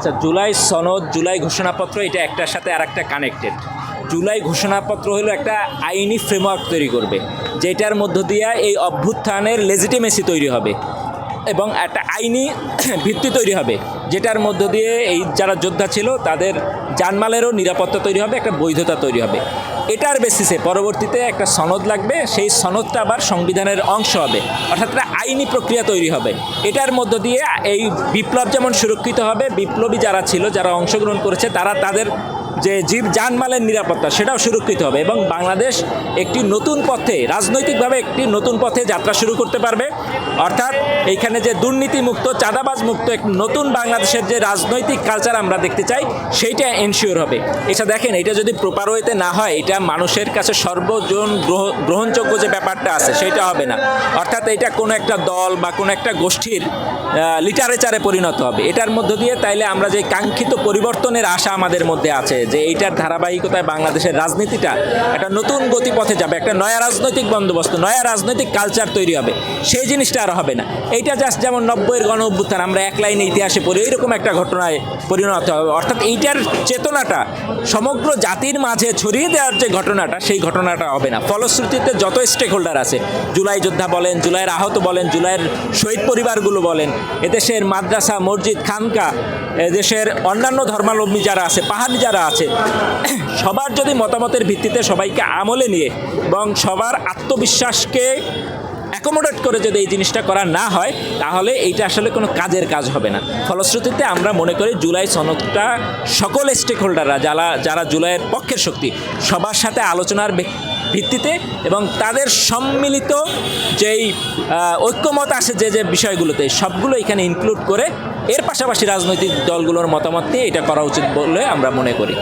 আচ্ছা জুলাই সনদ, জুলাই ঘোষণাপত্র, এটা একটার সাথে আর একটা কানেক্টেড জুলাই ঘোষণাপত্র হলো একটা আইনি ফ্রেমওয়ার্ক তৈরি করবে, যেটার মধ্য দিয়ে এই অভ্যুত্থানের লেজিটিমেসি তৈরি হবে এবং একটা আইনি ভিত্তি তৈরি হবে, যেটার মধ্য দিয়ে এই যারা যোদ্ধা ছিল, তাদের জানমালেরও নিরাপত্তা তৈরি হবে, একটা বৈধতা তৈরি হবে। এটার বেসিসে পরবর্তীতে একটা সনদ লাগবে, সেই সনদটা আবার সংবিধানের অংশ হবে। অর্থাৎ একটা আইনি প্রক্রিয়া তৈরি হবে। এটার মধ্য দিয়ে এই বিপ্লব যেমন সুরক্ষিত হবে, বিপ্লবী যারা ছিল, যারা অংশগ্রহণ করেছে, তারা তাদের যে জীব জানমালের নিরাপত্তা, সেটাও সুরক্ষিত হবে এবং বাংলাদেশ একটি নতুন পথে, রাজনৈতিকভাবে একটি নতুন পথে যাত্রা শুরু করতে পারবে। অর্থাৎ এইখানে যে দুর্নীতিমুক্ত চাঁদাবাজ মুক্ত এক নতুন বাংলাদেশের যে রাজনৈতিক কালচার আমরা দেখতে চাই, সেইটা এনশিওর হবে। এটা দেখেন, এটা যদি প্রপার ওয়েতে না হয়, এটা মানুষের কাছে সর্বজন গ্রহ- গ্রহণযোগ্য যে ব্যাপারটা আছে সেটা হবে না। অর্থাৎ এটা কোনো একটা দল বা কোনো একটা গোষ্ঠীর লিটারেচারে পরিণত হবে। এটার মধ্য দিয়ে তাইলে আমরা যে কাঙ্ক্ষিত পরিবর্তনের আশা আমাদের মধ্যে আছে যে এইটার ধারাবাহিকতায় বাংলাদেশের রাজনীতিটা একটা নতুন গতিপথে যাবে, একটা নয়া রাজনৈতিক বন্দোবস্ত, নয়া রাজনৈতিক কালচার তৈরি হবে। সেই জিনিসটা আর হবে না। এইটা জাস্ট যেমন নব্বইয়ের গণ অভ্যুত্থান, আমরা এক লাইনে ইতিহাসে পড়ি, এইরকম একটা ঘটনায় পরিণত হবে। অর্থাৎ এইটার চেতনাটা সমগ্র জাতির মাঝে ছড়িয়ে দেওয়ার যে ঘটনাটা, সেই ঘটনাটা হবে না। ফলশ্রুতিতে যত স্টেক হোল্ডার আছে, জুলাই যোদ্ধা বলেন, জুলাইয়ের আহত বলেন, জুলাইয়ের শহীদ পরিবারগুলো বলেন, এদেশের মাদ্রাসা, মসজিদ, খানকা, এদেশের অন্যান্য ধর্মাবলম্বী যারা আছে, পাহাড়ি যারা আছে। সবার যদি মতামতের ভিত্তিতে সবাইকে আমলে নিয়ে এবং সবার আত্মবিশ্বাসকে অ্যাকোমোডেট করে যদি এই জিনিসটা করা না হয়, তাহলে এইটা আসলে কোনো কাজের কাজ হবে না। ফলশ্রুতিতে আমরা মনে করি জুলাই সনদটা সকল স্টেক হোল্ডাররা যারা যারা জুলাইয়ের পক্ষের শক্তি, সবার সাথে আলোচনার ভিত্তিতে এবং তাদের সম্মিলিত যেই ঐক্যমত আছে যে যে বিষয়গুলোতে, সবগুলো এখানে ইনক্লুড করে এর পাশাপাশি রাজনৈতিক দলগুলোর মতামত নিয়ে এটা করা উচিত বলে আমরা মনে করি।